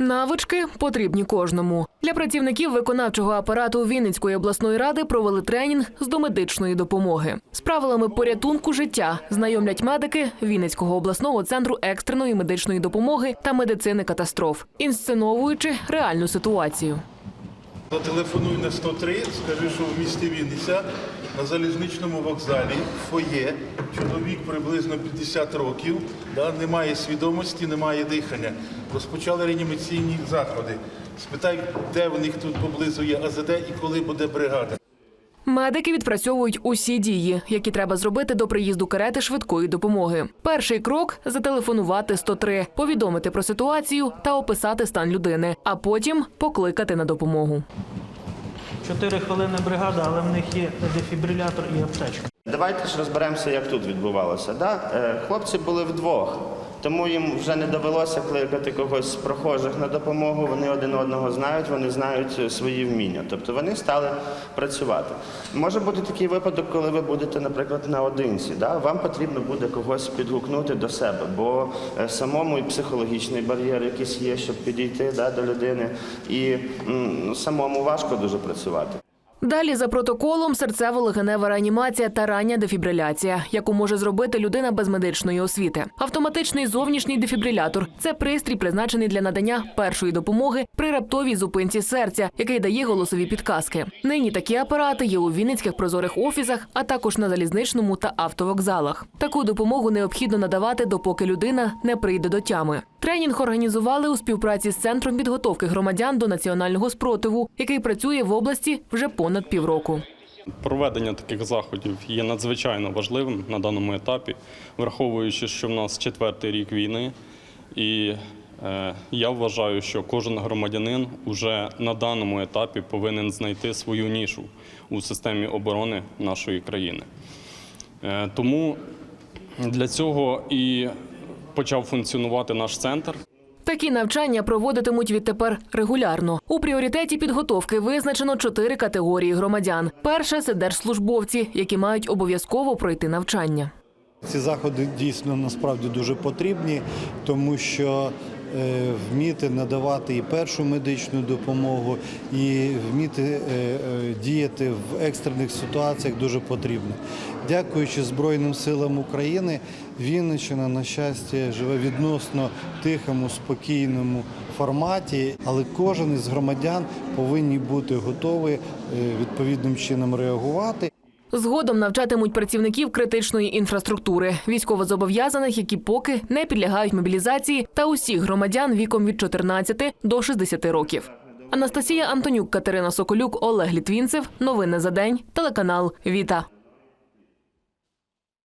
Навички потрібні кожному. Для працівників виконавчого апарату Вінницької обласної ради провели тренінг з домедичної допомоги. З правилами порятунку життя знайомлять медики Вінницького обласного центру екстреної медичної допомоги та медицини катастроф, інсценовуючи реальну ситуацію. Зателефонуй на 103, скажи, що в місті Вінниця на залізничному вокзалі фоє, чоловік приблизно 50 років, да, немає свідомості, немає дихання. Розпочали реанімаційні заходи. Спитай, де в них тут поблизу є АЗД і коли буде бригада. Медики відпрацьовують усі дії, які треба зробити до приїзду карети швидкої допомоги. Перший крок зателефонувати 103, повідомити про ситуацію та описати стан людини, а потім покликати на допомогу. Чотири хвилини бригада, але в них є дефібрилятор і аптечка. Давайте ж розберемося, як тут відбувалося. Да? Е, Хлопці були вдвох, тому їм вже не довелося кликати когось з прохожих на допомогу. Вони один одного знають, вони знають е, свої вміння. Тобто вони стали працювати. Може бути такий випадок, коли ви будете, наприклад, наодинці. Да? Вам потрібно буде когось підгукнути до себе, бо е, самому і психологічний бар'єр якийсь є, щоб підійти да, до людини, і м, самому важко дуже працювати. Далі за протоколом серцево-легенева реанімація та рання дефібриляція, яку може зробити людина без медичної освіти. Автоматичний зовнішній дефібрилятор це пристрій, призначений для надання першої допомоги при раптовій зупинці серця, який дає голосові підказки. Нині такі апарати є у вінницьких прозорих офісах, а також на залізничному та автовокзалах. Таку допомогу необхідно надавати, допоки людина не прийде до тями. Тренінг організували у співпраці з центром підготовки громадян до національного спротиву, який працює в області вже понад півроку. Проведення таких заходів є надзвичайно важливим на даному етапі, враховуючи, що в нас четвертий рік війни, і е, я вважаю, що кожен громадянин уже на даному етапі повинен знайти свою нішу у системі оборони нашої країни. Е, тому для цього і почав функціонувати наш центр. Такі навчання проводитимуть відтепер регулярно. У пріоритеті підготовки визначено чотири категорії громадян. Перша це держслужбовці, які мають обов'язково пройти навчання. Ці заходи дійсно насправді дуже потрібні, тому що вміти надавати і першу медичну допомогу, і вміти е, е, діяти в екстрених ситуаціях дуже потрібно. Дякуючи Збройним силам України, Вінниччина, на щастя, живе відносно тихому, спокійному форматі, але кожен із громадян повинні бути готові е, відповідним чином реагувати. Згодом навчатимуть працівників критичної інфраструктури, військовозобов'язаних, які поки не підлягають мобілізації, та усіх громадян віком від 14 до 60 років. Анастасія Антонюк, Катерина Соколюк, Олег Літвінцев. Новини за день. Телеканал Віта.